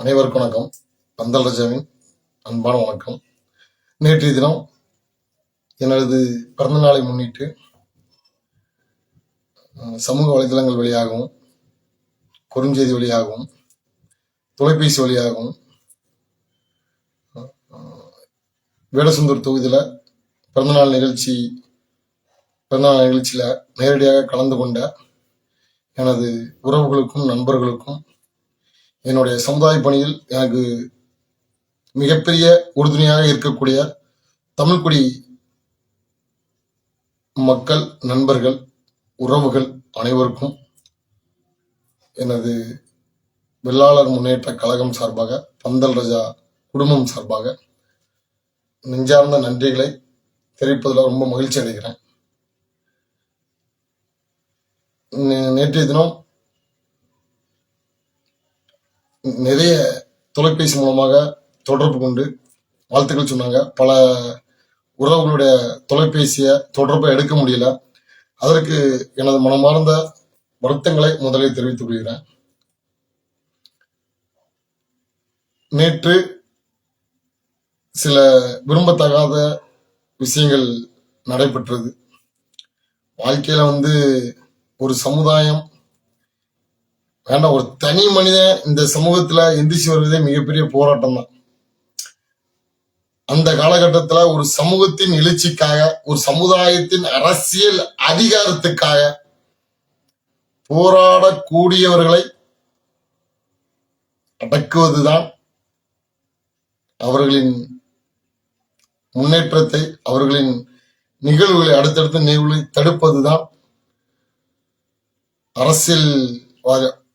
அனைவருக்கும் வணக்கம். பந்தல் ரஜாவின் அன்பான வணக்கம். நேற்றைய தினம் எனது பிறந்த நாளை முன்னிட்டு சமூக வலைதளங்கள் வழியாகவும் குறுஞ்செய்தி வழியாகவும் தொலைபேசி வழியாகவும் வேடசுந்தூர் தொகுதியில் பிறந்தநாள் நிகழ்ச்சி பிறந்தநாள் நிகழ்ச்சியில் நேரடியாக கலந்து கொண்ட எனது உறவுகளுக்கும் நண்பர்களுக்கும் என்னுடைய சமுதாய பணியில் எனக்கு மிகப்பெரிய உறுதுணையாக இருக்கக்கூடிய தமிழ்குடி மக்கள் நண்பர்கள் உறவுகள் அனைவருக்கும் எனது வெள்ளாளர் முன்னேற்ற கழகம் சார்பாக பந்தல் ரஜா குடும்பம் சார்பாக நெஞ்சார்ந்த நன்றிகளை தெரிவிப்பதில் ரொம்ப மகிழ்ச்சி அடைகிறேன். நே- நேற்றைய தினம் நிறைய தொலைபேசி மூலமாக தொடர்பு கொண்டு வாழ்த்துக்கள் சொன்னாங்க. பல உறவுகளுடைய தொலைபேசியை தொடர்பை எடுக்க முடியல. அதற்கு எனது மனமார்ந்த வருத்தங்களை முதலில் தெரிவித்துக் கொள்கிறேன். நேற்று சில விரும்பத்தகாத விஷயங்கள் நடைபெற்றது. வாழ்க்கையில வந்து ஒரு சமுதாயம் ஏன்னா ஒரு தனி மனிதன் இந்த சமூகத்துல எந்திரிச்சு வருவதே மிகப்பெரிய போராட்டம் தான். அந்த காலகட்டத்துல ஒரு சமூகத்தின் எழுச்சிக்காக ஒரு சமுதாயத்தின் அரசியல் அதிகாரத்துக்காக போராடக்கூடியவர்களை அடக்குவதுதான் அவர்களின் முன்னேற்றத்தை அவர்களின் நிகழ்வுகளை அடுத்தடுத்த நிகழ்வுகளை தடுப்பதுதான் அரசியல்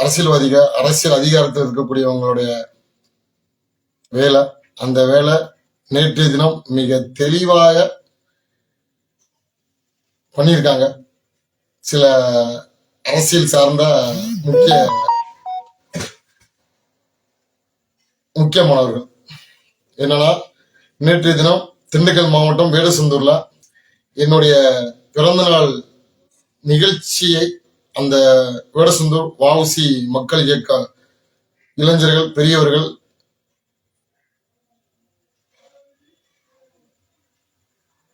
அரசியல்வாதிக அரசியல் அதிகாரத்தில் இருக்கக்கூடியவங்களுடைய வேலை அந்த வேலை நேற்றைய தினம் மிக தெளிவாக பண்ணியிருக்காங்க. சில அரசியல் சார்ந்த முக்கிய முக்கியமானவர்கள். என்னன்னா நேற்றைய தினம் திண்டுக்கல் மாவட்டம் வேடசந்தூர்ல என்னுடைய பிறந்தநாள் நிகழ்ச்சியை அந்த வேடசந்தூர் வாவுசி மக்கள் இயக்க இளைஞர்கள் பெரியவர்கள்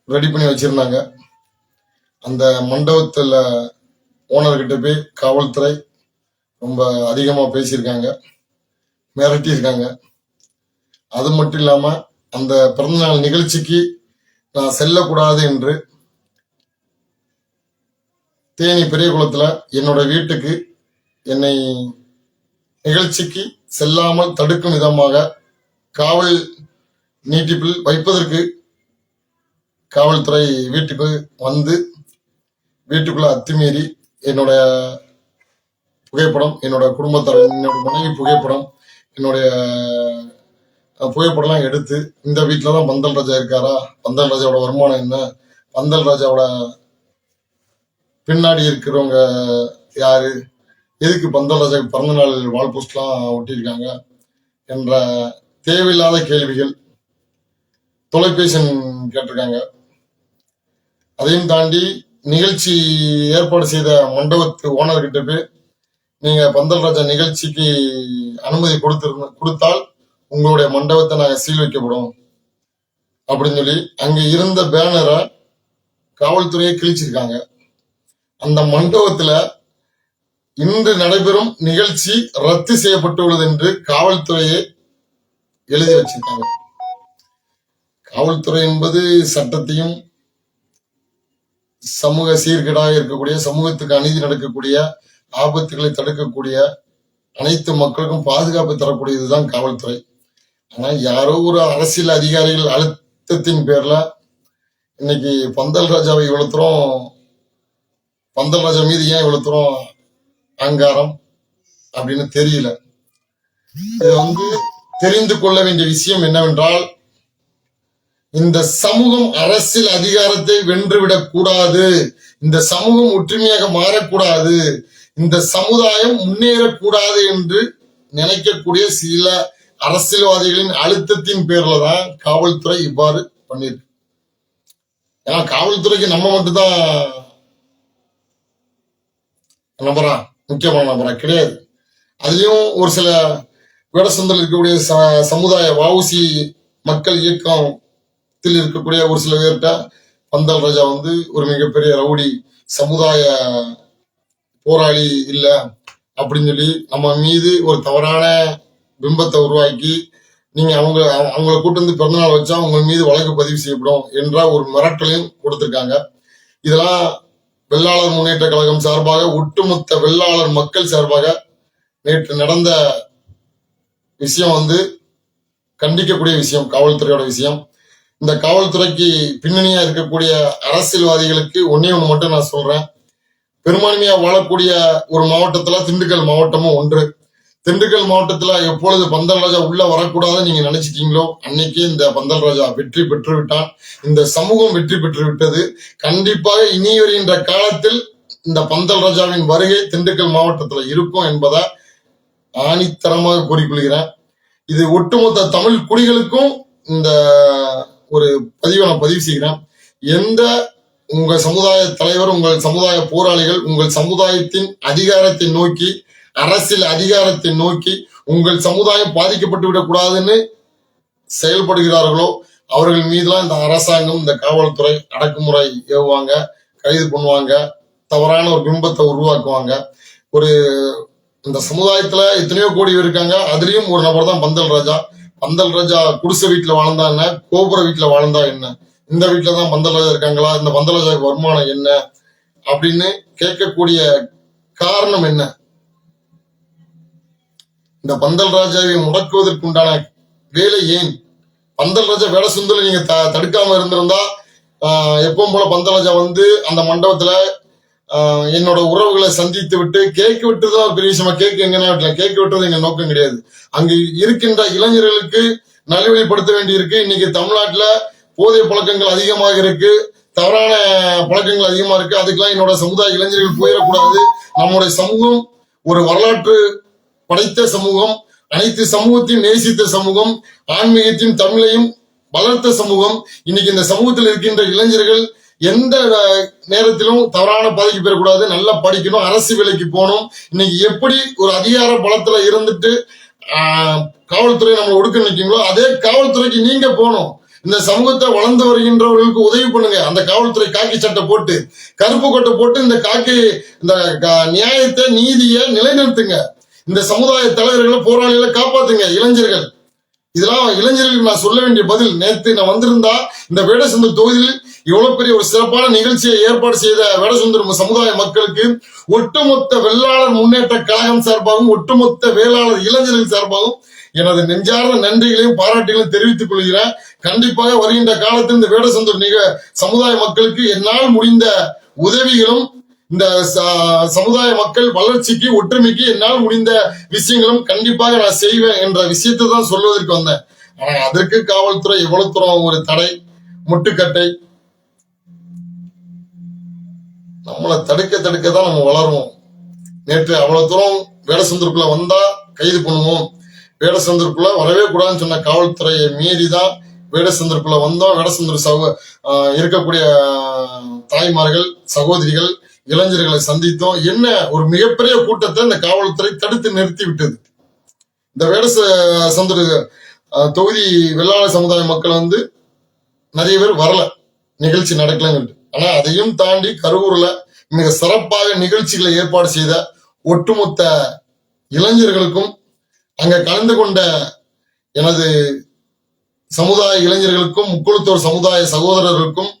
ரெடி பண்ணி வச்சிருந்தாங்க. அந்த மண்டபத்துல ஓனர்கிட்ட போய் காவல்துறை ரொம்ப அதிகமா பேசியிருக்காங்க. மிரட்டியிருக்காங்க. அது மட்டும் இல்லாம அந்த பிறந்தநாள் நிகழ்ச்சிக்கு நான் செல்லக்கூடாது என்று தேனி பெரியகுளத்துல என்னோட வீட்டுக்கு என்னை நிகழ்ச்சிக்கு செல்லாமல் தடுக்கும் விதமாக காவல் நீட்டிப்பில் வைப்பதற்கு காவல்துறை வீட்டுக்கு வந்து வீட்டுக்குள்ள அத்துமீறி என்னுடைய புகைப்படம் என்னோட குடும்பத்தார் என்னோட மனைவி புகைப்படம் என்னுடைய புகைப்படம்லாம் எடுத்து இந்த வீட்டில தான் பந்தல் ராஜா இருக்காரா? பந்தல் ராஜாவோட வருமானம் என்ன? பந்தல் ராஜாவோட பின்னாடி இருக்கிறவங்க யாரு? எதுக்கு பந்தல் பிறந்தநாள் வால் போஸ்ட்லாம் ஒட்டியிருக்காங்க என்ற தேவையில்லாத கேள்விகள் தொலைபேசி கேட்டிருக்காங்க. அதையும் தாண்டி நிகழ்ச்சி ஏற்பாடு செய்த மண்டபத்து ஓனர் கிட்ட போய் நீங்க பந்தல் ராஜா நிகழ்ச்சிக்கு அனுமதி கொடுத்திருந்த கொடுத்தால் உங்களுடைய மண்டபத்தை நாங்கள் சீல் வைக்கப்படும் அப்படின்னு சொல்லி அங்க இருந்த பேனரை காவல்துறையை கிழிச்சிருக்காங்க. அந்த மண்டபத்துல இன்று நடைபெறும் நிகழ்ச்சி ரத்து செய்யப்பட்டுள்ளது என்று காவல்துறையை எழுதி வச்சிருக்காங்க. காவல்துறை என்பது சட்டத்தையும் சமூக சீர்கேடாக இருக்கக்கூடிய சமூகத்துக்கு அநீதி நடக்கக்கூடிய ஆபத்துகளை தடுக்கக்கூடிய அனைத்து மக்களுக்கும் பாதுகாப்பு தரக்கூடியதுதான் காவல்துறை. ஆனா யாரோ ஒரு அரசியல் அதிகாரிகள் அழுத்தத்தின் பேர்ல இன்னைக்கு பந்தல் ராஜாவை இவ்வளோத்தரம் தூரம் பந்தல் ராஜா மீது ஏன் இவ்வளவு தூரம் அங்காரம் அப்படின்னு தெரியல. இது வந்து தெரிந்து கொள்ள வேண்டிய விஷயம் என்னவென்றால் இந்த சமூகம் அரசியல் அதிகாரத்தை வென்றுவிடக் கூடாது. இந்த சமூகம் ஒற்றுமையாக மாறக்கூடாது. இந்த சமுதாயம் முன்னேறக்கூடாது என்று நினைக்கக்கூடிய சில அரசியல்வாதிகளின் அழுத்தத்தின் பேர்ல தான் காவல்துறை இவ்வாறு பண்ணிருக்கு ஏன்னா காவல்துறைக்கு நம்ம மட்டும்தான் நபரா முக்கியமான நபரா கிடையாது. அதுலயும் ஒரு சில வேடசந்தில் இருக்கக்கூடிய ச- சமுதாய வவுசி மக்கள் இயக்கத்தில் இருக்கக்கூடிய ஒரு சில பேர்கிட்ட பந்தல் ராஜா வந்து ஒரு மிகப்பெரிய ரவுடி சமுதாய போராளி இல்லை அப்படின்னு சொல்லி நம்ம மீது ஒரு தவறான பிம்பத்தை உருவாக்கி நீங்க அவங்க அவங்க- அவங்கள கூட்டு வந்து பிறந்தநாள் வச்சா உங்க மீது வழக்கு பதிவு செய்யப்படும் என்ற ஒரு மிரட்டலையும் கொடுத்திருக்காங்க. இதெல்லாம் வெள்ளாளர் முன்னேற்ற கழகம் சார்பாக ஒட்டுமொத்த வெள்ளாளர் மக்கள் சார்பாக நேற்று நடந்த விஷயம் வந்து கண்டிக்கக்கூடிய விஷயம் காவல்துறையோட விஷயம். இந்த காவல்துறைக்கு பின்னணியா இருக்கக்கூடிய அரசியல்வாதிகளுக்கு ஒன்னே ஒன்று மட்டும் நான் சொல்றேன். பெரும்பான்மையா வாழக்கூடிய ஒரு மாவட்டத்துல திண்டுக்கல் மாவட்டமும் ஒன்று. திண்டுக்கல் மாவட்டத்துல எப்பொழுது பந்தல் ராஜா உள்ள வரக்கூடாதுன்னு நீங்க நினைச்சிட்டீங்களோ அன்னைக்கு இந்த பந்தல் ராஜா வெற்றி பெற்று விட்டான் இந்த சமூகம் வெற்றி பெற்று விட்டது கண்டிப்பாக இனி வருகின்ற காலத்தில் இந்த பந்தல் ராஜாவின் வருகை திண்டுக்கல் மாவட்டத்துல இருக்கும் என்பதை ஆணித்தரமாக கூறிக்கொள்கிறேன். இது ஒட்டுமொத்த தமிழ் குடிகளுக்கும் இந்த ஒரு பதிவை நான் பதிவு செய்கிறேன். எந்த உங்கள் சமுதாய தலைவர் உங்கள் சமுதாய போராளிகள் உங்கள் சமுதாயத்தின் அதிகாரத்தை நோக்கி அரசியல் அதிகாரத்தை நோக்கி உங்கள் சமுதாயம் பாதிக்கப்பட்டு விடக்கூடாதுன்னு செயல்படுகிறார்களோ அவர்கள் மீதுலாம் இந்த அரசாங்கம் இந்த காவல்துறை அடக்குமுறை ஏவுவாங்க கைது பண்ணுவாங்க தவறான ஒரு பிம்பத்தை உருவாக்குவாங்க. ஒரு இந்த சமுதாயத்துல எத்தனையோ கோடி இருக்காங்க. அதுலயும் ஒரு நபர் தான் பந்தல் ராஜா. பந்தல் ராஜா குடிசை வீட்டுல வாழ்ந்தா என்ன? கோபுர வீட்டுல வாழ்ந்தா என்ன? இந்த வீட்டுல தான் பந்தல் ராஜா இருக்காங்களா? இந்த பந்தல் ராஜாவுக்கு வருமானம் என்ன? அப்படின்னு கேட்கக்கூடிய காரணம் என்ன? இந்த பந்தல் ராஜாவை முடக்குவதற்குண்டான வேலை ஏன்? பந்தல் ராஜா வேலை சுந்தர நீங்க த- தடுக்காம இருந்திருந்தா எப்பவும் போல பந்தல் ராஜா வந்து அந்த மண்டபத்துல என்னோட உறவுகளை சந்தித்து விட்டு கேக் விட்டுதான் ஒரு பெரிய விஷயமா கேக் எங்கன்னா வெட்டலாம் கேக் வெட்டுறது எங்க நோக்கம் கிடையாது. அங்கு இருக்கின்ற இளைஞர்களுக்கு நல்வழிப்படுத்த வேண்டி இருக்கு இன்னைக்கு தமிழ்நாட்டுல போதை பழக்கங்கள் அதிகமாக இருக்கு. தவறான பழக்கங்கள் அதிகமா இருக்கு. அதுக்கெல்லாம் என்னோட சமுதாய இளைஞர்கள் போயிடக்கூடாது. நம்முடைய சமூகம் ஒரு வரலாற்று படைத்த சமூகம் அனைத்து சமூகத்தையும் நேசித்த சமூகம் ஆன்மீகத்தையும் தமிழையும் வளர்த்த சமூகம். இன்னைக்கு இந்த சமூகத்தில் இருக்கின்ற இளைஞர்கள் எந்த நேரத்திலும் தவறான பாதிக்கு பெறக்கூடாது நல்லா படிக்கணும் அரசு வேலைக்கு போகணும். இன்னைக்கு எப்படி ஒரு அதிகார பலத்துல இருந்துட்டு காவல்துறை நம்மளை ஒடுக்க நிற்கீங்களோ அதே காவல்துறைக்கு நீங்க போகணும். இந்த சமூகத்தை வளர்ந்து வருகின்றவர்களுக்கு உதவி பண்ணுங்க. அந்த காவல்துறை காக்கி சட்டை போட்டு கருப்பு கொட்டை போட்டு இந்த காக்கி இந்த க- நியாயத்தை நீதியை நிலைநிறுத்துங்க. இந்த சமுதாய தலைவர்களை போராளிகளை காப்பாத்துங்க இளைஞர்கள். இதெல்லாம் இளைஞர்களுக்கு நான் சொல்ல வேண்டிய பதில். நேற்று நான் வந்திருந்தா இந்த வேடசுந்தர் தொகுதியில் இவ்வளவு பெரிய ஒரு சிறப்பான நிகழ்ச்சியை ஏற்பாடு செய்த வேடசுந்தர் சமுதாய மக்களுக்கு ஒட்டுமொத்த வெள்ளாளர் முன்னேற்ற கழகம் சார்பாகவும் ஒட்டுமொத்த வேளாளர் இளைஞர்கள் சார்பாகவும் எனது நெஞ்சார்ந்த நன்றிகளையும் பாராட்டுகளையும் தெரிவித்துக் கொள்கிறேன். கண்டிப்பாக வருகின்ற காலத்தில் இந்த வேடசுந்தர் நிக சமுதாய மக்களுக்கு என்னால் முடிந்த உதவிகளும் இந்த ச- சமுதாய மக்கள் வளர்ச்சிக்கு ஒற்றுமைக்கு என்னால் முடிந்த விஷயங்களும் கண்டிப்பாக நான் செய்வேன் என்ற விஷயத்தை தான் சொல்வதற்கு வந்தேன். ஆனா அதற்கு காவல்துறை எவ்வளவு தூரம் ஒரு தடை முட்டுக்கட்டை நம்மளை தடுக்க தடுக்க தான் நம்ம வளருவோம். நேற்று அவ்வளவு தூரம் வேடசந்தருக்குள்ள வந்தா கைது பண்ணுவோம். வேடசந்தருக்குள்ள வரவே கூடாதுன்னு சொன்ன காவல்துறையை மீறி தான் வேடசந்தருக்குள்ள வந்தோம். வேடசந்தர் சகோ இருக்கக்கூடிய தாய்மார்கள் சகோதரிகள் இளைஞர்களை சந்தித்தோம். என்ன? ஒரு மிகப்பெரிய கூட்டத்தை இந்த காவல்துறை தடுத்து நிறுத்தி விட்டது. இந்த வேட சந்தர் தொகுதி வெள்ளாள சமுதாய மக்கள் வந்து நிறைய பேர் வரல. நிகழ்ச்சி நடக்கலன்னு ஆனா அதையும் தாண்டி கரூர்ல மிக சிறப்பாக நிகழ்ச்சிகளை ஏற்பாடு செய்த ஒட்டுமொத்த இளைஞர்களுக்கும் அங்க கலந்து கொண்ட எனது சமுதாய இளைஞர்களுக்கும் முக்குளத்தோர் சமுதாய சகோதரர்களுக்கும்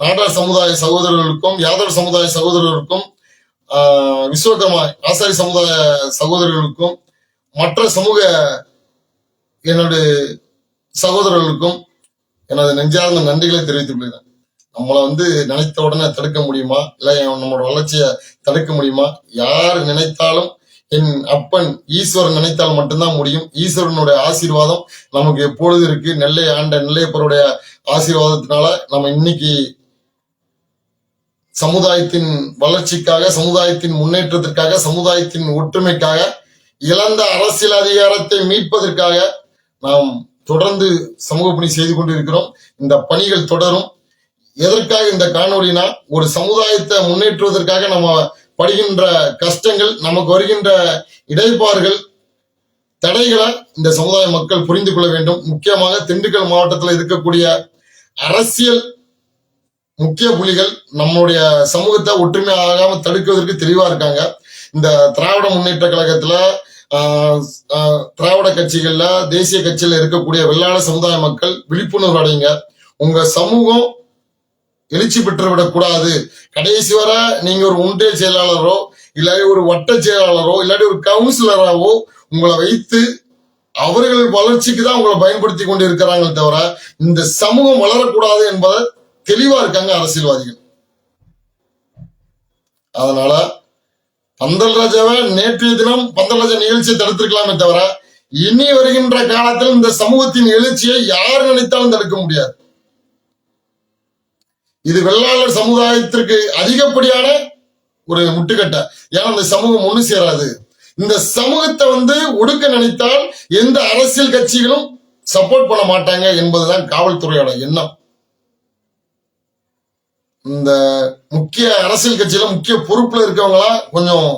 நாடார் சமுதாய சகோதரர்களுக்கும் யாதவ் சமுதாய சகோதரர்களுக்கும் விஸ்வகர்மா ஆசாரி சமுதாய சகோதரர்களுக்கும் மற்ற சமூக என்னுடைய சகோதரர்களுக்கும் எனது நெஞ்சார்ந்த நன்றிகளை தெரிவித்துக் கொள்கிறேன் நம்மளை வந்து நினைத்த உடனே தடுக்க முடியுமா? இல்ல நம்மளோட வளர்ச்சியை தடுக்க முடியுமா? யார் நினைத்தாலும் என் அப்பன் ஈஸ்வரன் நினைத்தால் மட்டும்தான் முடியும். ஈஸ்வரனுடைய ஆசீர்வாதம் நமக்கு எப்பொழுது இருக்கு? நெல்லை ஆண்ட நெல்லையப்பருடைய ஆசீர்வாதத்தினால நம்ம இன்னைக்கு சமுதாயத்தின் வளர்ச்சிக்காக சமுதாயத்தின் முன்னேற்றத்திற்காக சமுதாயத்தின் ஒற்றுமைக்காக இழந்த அரசியல் அதிகாரத்தை மீட்பதற்காக நாம் தொடர்ந்து சமூக பணி செய்து கொண்டிருக்கிறோம். இந்த பணிகள் தொடரும். எதற்காக இந்த காணொலினா ஒரு சமுதாயத்தை முன்னேற்றுவதற்காக நம்ம படுகின்ற கஷ்டங்கள் நமக்கு வருகின்ற இடைப்பாறுகள் தடைகளை இந்த சமுதாய மக்கள் புரிந்து கொள்ள வேண்டும். முக்கியமாக திண்டுக்கல் மாவட்டத்தில் இருக்கக்கூடிய அரசியல் முக்கிய புலிகள் நம்மளுடைய சமூகத்தை ஒற்றுமை ஆகாம தடுக்குவதற்கு தெளிவா இருக்காங்க. இந்த திராவிட முன்னேற்ற கழகத்துல ஆஹ், ஆஹ், திராவிட கட்சிகள்ல தேசிய கட்சியில இருக்கக்கூடிய வெள்ளாள சமுதாய மக்கள் விழிப்புணர்வு அடைங்க. உங்க சமூகம் எழுச்சி பெற்று விடக்கூடாது கடைசி வரை நீங்க ஒரு ஒன்றிய செயலாளரோ இல்லாட்டி ஒரு வட்ட செயலாளரோ இல்லாட்டி ஒரு கவுன்சிலராவோ உங்களை வைத்து அவர்கள் வளர்ச்சிக்கு தான் உங்களை பயன்படுத்தி கொண்டு இருக்கிறாங்களே தவிர இந்த சமூகம் வளரக்கூடாது என்பதை தெளிவா இருக்காங்க அரசியல்வாதிகள். அதனால பந்தல் ராஜாவை நேற்றைய தினம் பந்தல் ராஜா நிகழ்ச்சியை தடுத்திருக்கலாமே தவிர இனி வருகின்ற காலத்தில் இந்த சமூகத்தின் எழுச்சியை யார் நினைத்தாலும் தடுக்க முடியாது. இது வெள்ளாளர் சமுதாயத்திற்கு அதிகப்படியான ஒரு முட்டுக்கட்டை. ஏன்னா இந்த சமூகம் ஒண்ணு சேராது. இந்த சமூகத்தை வந்து ஒடுக்க நினைத்தால் எந்த அரசியல் கட்சிகளும் சப்போர்ட் பண்ண மாட்டாங்க என்பதுதான் காவல்துறையோட எண்ணம். இந்த முக்கிய அரசியல் கட்சியில முக்கிய பொறுப்புல இருக்கவங்களாம் கொஞ்சம்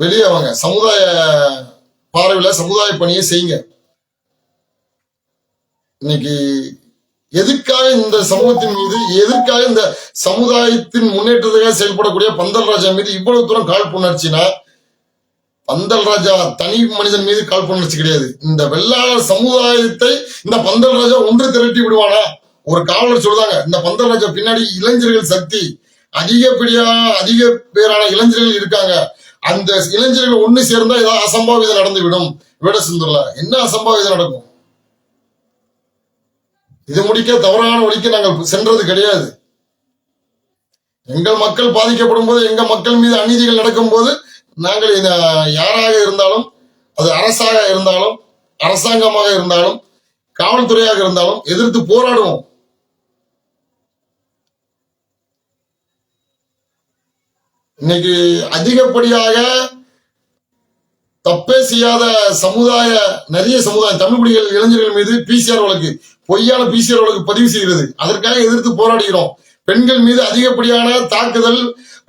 வெளியே வாங்க சமுதாய பார்வையில சமுதாய பணியை செய்யுங்க. இன்னைக்கு எதுக்காக இந்த சமூகத்தின் மீது எதற்காக இந்த சமுதாயத்தின் முன்னேற்றத்துக்காக செயல்படக்கூடிய பந்தல் ராஜா மீது இவ்வளவு தூரம் காழ்ப்புணர்ச்சினா பந்தல் ராஜா தனி மனிதன் மீது காழ்ப்புணர்ச்சி கிடையாது. இந்த வெள்ளாளர் சமுதாயத்தை இந்த பந்தல் ராஜா ஒன்று திரட்டி விடுவானா? ஒரு காவலர் சொல்றாங்க இந்த பந்தல் ராஜா பின்னாடி இளைஞர்கள் சக்தி. அதிகப்படியா அதிக பேரான இளைஞர்கள் இருக்காங்க. அந்த இளைஞர்கள் ஒண்ணு சேர்ந்தா ஏதாவது அசம்பாவிதம் நடந்து விடும் விடசுந்தர்ல என்ன அசம்பாவிதம் நடக்கும்? இது முடிக்க தவறான வழிக்கு நாங்கள் சென்றது கிடையாது. எங்கள் மக்கள் பாதிக்கப்படும் போது எங்க மக்கள் மீது அநீதிகள் நடக்கும் போது நாங்கள் இந்த யாராக இருந்தாலும் அது அரசாக இருந்தாலும் அரசாங்கமாக இருந்தாலும் காவல்துறையாக இருந்தாலும் எதிர்த்து போராடுவோம். இன்னைக்கு அதிகப்படியாக தப்பே செய்யாத சமுதாய நிறைய சமுதாயம் தமிழ் குடிகள் இளைஞர்கள் மீது பிசிஆர் வழக்கு பொய்யான பிசிஆர் வழக்கு பதிவு செய்கிறது. அதற்காக எதிர்த்து போராடுகிறோம். பெண்கள் மீது அதிகப்படியான தாக்குதல்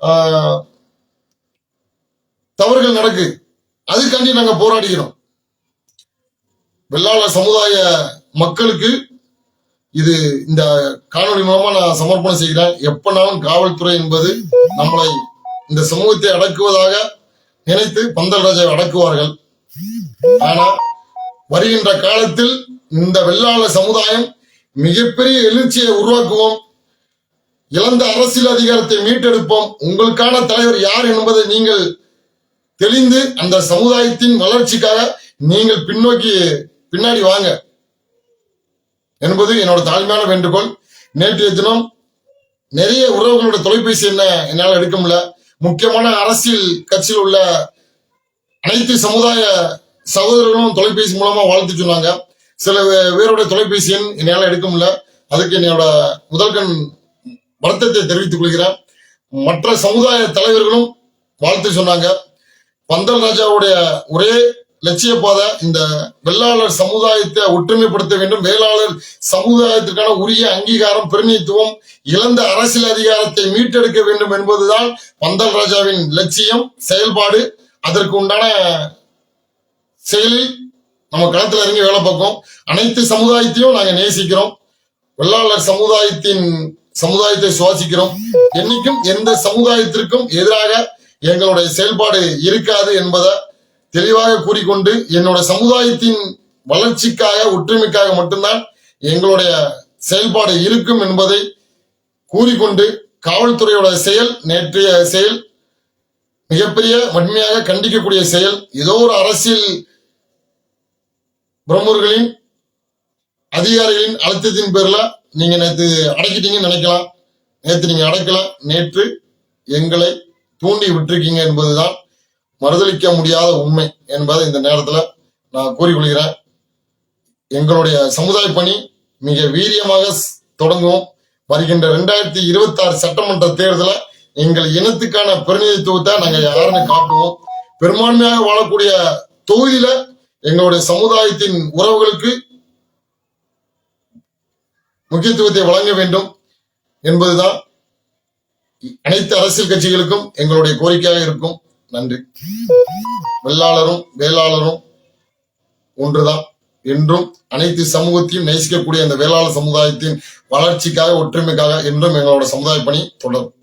ஆஹ், தவறுகள் நடக்கு. அதுக்காண்டி நாங்க போராடுகிறோம். வெள்ளாள சமுதாய மக்களுக்கு இது இந்த காணொளி மூலமா நான் சமர்ப்பணம் செய்கிறேன். எப்பனாலும் காவல்துறை என்பது நம்மளை இந்த சமூகத்தை அடக்குவதாக நினைத்து பந்தல் ராஜாவை அடக்குவார்கள். ஆனா வருகின்ற காலத்தில் இந்த வெள்ளாள சமுதாயம் மிகப்பெரிய எழுச்சியை உருவாக்குவோம். இழந்த அரசியல் அதிகாரத்தை மீட்டெடுப்போம். உங்களுக்கான தலைவர் யார் என்பதை நீங்கள் தெளிந்து அந்த சமுதாயத்தின் வளர்ச்சிக்காக நீங்கள் பின்னோக்கி பின்னாடி வாங்க. என்பது என்னோட தாழ்மையான வேண்டுகோள். நேற்றைய தினம் நிறைய உறவுகளோட தொலைபேசி என்ன என்னால் எடுக்க முடியல. முக்கியமான அரசியல் கட்சியில் உள்ள அனைத்து சமுதாய சகோதரர்களும் தொலைபேசி மூலமா வாழ்த்து சொன்னாங்க. சில பேருடைய தொலைபேசி எண் என்னால் எடுக்க முடியல. அதுக்கு என்னோட முதல்கண் வருத்தத்தை தெரிவித்துக் கொள்கிறேன். மற்ற சமுதாய தலைவர்களும் வாழ்த்து சொன்னாங்க. பந்தல் ராஜாவுடைய ஒரே லட்சிய பாதை இந்த வெள்ளாளர் சமுதாயத்தை ஒற்றுமைப்படுத்த வேண்டும். வேளாளர் சமுதாயத்திற்கான உரிய அங்கீகாரம் பிரதிநிதித்துவம் இழந்த அரசியல் அதிகாரத்தை மீட்டெடுக்க வேண்டும் என்பதுதான் பந்தல் ராஜாவின் லட்சியம் செயல்பாடு. அதற்கு உண்டான செயலில் நம்ம களத்துல இறங்கி வேலை பார்க்கோம் அனைத்து சமுதாயத்தையும் நாங்க நேசிக்கிறோம். வெள்ளாளர் சமுதாயத்தின் சமுதாயத்தை சுவாசிக்கிறோம். என்னைக்கும் எந்த சமுதாயத்திற்கும் எதிராக எங்களுடைய செயல்பாடு இருக்காது என்பதை தெளிவாக கூறிக்கொண்டு என்னோட சமுதாயத்தின் வளர்ச்சிக்காக ஒற்றுமைக்காக மட்டும்தான் எங்களுடைய செயல்பாடு இருக்கும் என்பதை கூறிக்கொண்டு காவல்துறையோட செயல் நேற்றைய செயல் மிகப்பெரிய வன்மையாக கண்டிக்கக்கூடிய செயல் ஏதோ ஒரு அரசியல் பிரமுகர்களின் அதிகாரிகளின் அழுத்தத்தின் பேர்ல நீங்க நேற்று அடைக்கிட்டீங்கன்னு நினைக்கலாம். நேற்று நீங்க அடக்கல. நேற்று எங்களை தூண்டி விட்டுருக்கீங்க என்பதுதான் மறுதளிக்க முடியாத உண்மை என்பதை இந்த நேரத்துல நான் கூறிக்கொள்கிறேன். எங்களுடைய சமுதாய பணி மிக வீரியமாக தொடங்குவோம் வருகின்ற ரெண்டாயிரத்தி இருபத்தி ஆறு சட்டமன்ற தேர்தல எங்கள் இனத்துக்கான பிரதிநிதித்துவத்தை நாங்க யாருன்னு காட்டுவோம். பெரும்பான்மையாக வாழக்கூடிய தொகுதியில எங்களுடைய சமுதாயத்தின் உறவுகளுக்கு முக்கியத்துவத்தை வழங்க வேண்டும் என்பதுதான் அனைத்து அரசியல் கட்சிகளுக்கும் எங்களுடைய கோரிக்கையாக இருக்கும். நன்றி. வெள்ளாளரும் வேளாளரும் ஒன்றுதான். என்றும் அனைத்து சமூகத்தையும் நேசிக்கக்கூடிய அந்த வேளாளர் சமுதாயத்தின் வளர்ச்சிக்காக ஒற்றுமைக்காக என்றும் எங்களோட சமுதாய பணி தொடரும்.